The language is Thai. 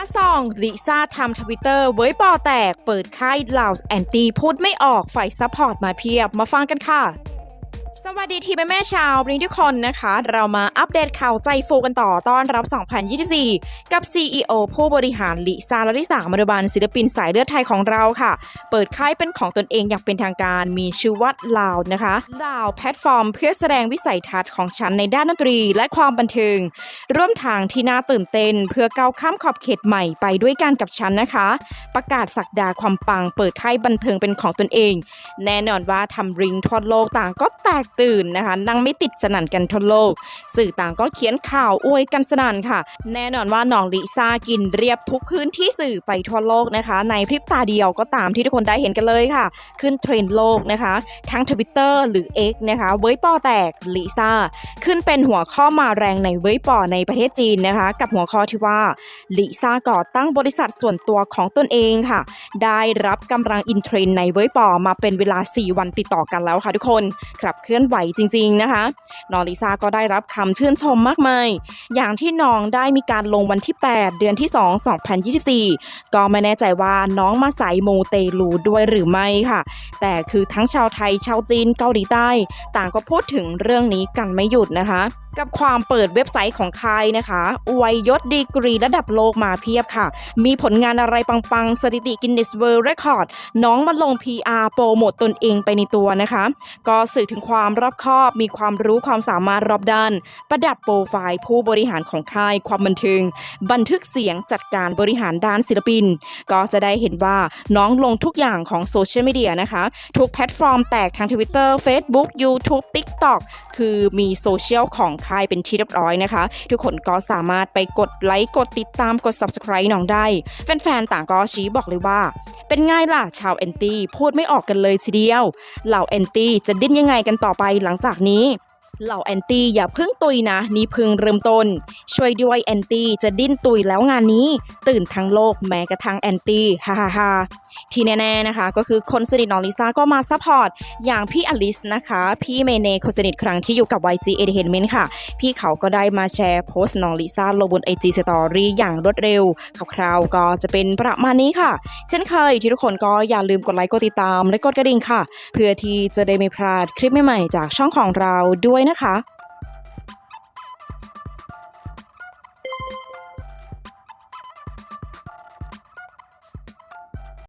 าซองลิซ่าทำทวิตเตอร์เว้ยปอแตก เปิดค่ายลาวแอนตี้พูดไม่ออกฝ่ซัพพอร์ตมาเพียบ มาฟังกันค่ะ สวัสดีทีมแม่ชาวบริงทุกคนนะคะ เรามาอัปเดตข่าวใจฟูกันต่อต้อนรับ 2024 กับ CEO ผู้บริหารลิซาลลิสามรบันศิลปินสายเลือดไทยของเราค่ะ เปิดค่ายเป็นของตนเองอย่างเป็นทางการมีชื่อว่าลาวนะคะลาวแพลตฟอร์มเพื่อแสดงวิสัยทัศน์ของฉันในด้านดนตรีและความบันเทิง ร่วมทางที่น่าตื่นเต้น เพื่อก้าวข้ามขอบเขตใหม่ไปด้วยกันกับฉันนะคะ ประกาศสักดาความปัง เปิดค่ายบันเทิงเป็นของตนเอง แน่นอนว่าทำริงทั่วโลกต่างก็แตกตื่นนะคะนั่งไม่ติดสนั่นกันทั่วโลก สื่อต่างก็เขียนข่าวอวยกันสนั่นค่ะ แน่นอนว่าน้องลิซ่ากินเรียบทุกพื้นที่สื่อไปทั่วโลกนะคะ ในพริบตาเดียวก็ตามที่ทุกคนได้เห็นกันเลยค่ะ ขึ้นเทรนด์โลกนะคะ ทั้ง Twitter หรือ X นะคะเว้ยปอแตกลิซ่าขึ้นเป็นหัวข้อมาแรงในเว้ยปอในประเทศจีนนะคะ กับหัวข้อที่ว่าลิซ่าก่อตั้งบริษัทส่วนตัวของตนเองค่ะ ได้รับกำลังอินเทรนด์ในเว้ยปอมาเป็นเวลา 4 วันติดต่อกันแล้วค่ะทุกคนครับลื่อนไหวจริง ๆนะคะน้องลิซ่าก็ได้รับคำชื่นชมมากมาย อย่างที่น้องได้มีการลงวันที่ 8 เดือนที่ 2 2024 ก็ไม่แน่ใจว่าน้องมาสายมูเตลูด้วยหรือไม่ค่ะ แต่คือทั้งชาวไทยชาวจีนเกาหลีใต้ ต่างก็พูดถึงเรื่องนี้กันไม่หยุดนะคะ กับความเปิดเว็บไซต์ของค่ายนะคะอวยยศดีกรีระดับโลกมาเพียบค่ะ มีผลงานอะไรปังๆ สถิติกินเนสเวิลด์เรคคอร์ดน้องมาลง PR โปรโมตตนเองไปในตัวนะคะ ก็สื่อถึงความรอบคอบ มีความรู้ความสามารถรอบด้าน ประดับโปรไฟล์ผู้บริหารของค่ายความบันเทิง บันทึกเสียงจัดการบริหารด้านศิลปิน ก็จะได้เห็นว่าน้องลงทุกอย่างของโซเชียลมีเดียนะคะ ทุกแพลตฟอร์มแตกทาง Twitter Facebook YouTube TikTok คือมีโซเชียลของค่ายเป็นที่เรียบร้อยนะคะ ทุกคนก็สามารถไปกดไลค์กดติดตามกด Subscribe น้องได้ แฟนๆ ต่างก็ชี้บอกเลยว่า เป็นไง่ายล่ะชาวแอนตี้พูดไม่ออกกันเลยทีเดียว เหล่าแอนตี้จะดิ้นยังไงกันต่อ่อไปหลังจากนี้ เหล่าแอนตี้อย่าเพิ่งตุยนะ นี่เพิ่งเริ่มต้น ช่วยด้วยแอนตี้จะดิ้นตุยแล้วงานนี้ ตื่นทั้งโลกแม้กระทั่งแอนตี้ฮ่าฮ่าฮ่าที่แน่ๆนะคะ ก็คือคนสนิทน้องลิซ่าก็มาซัพพอร์ต อย่างพี่อลิสนะคะ พี่เมเน่คนสนิทครั้งที่อยู่กับ YG Entertainment ค่ะ พี่เขาก็ได้มาแชร์โพสต์น้องลิซ่าลงบน IG Story อย่างรวดเร็วคร่าวๆก็จะเป็นประมาณนี้ค่ะ เช่นเคยที่ทุกคนก็อย่าลืมกดไลค์กดติดตามและกดกระดิ่งค่ะ เพื่อที่จะได้ไม่พลาดคลิปใหม่ๆจากช่องของเราด้วยนะนะคะ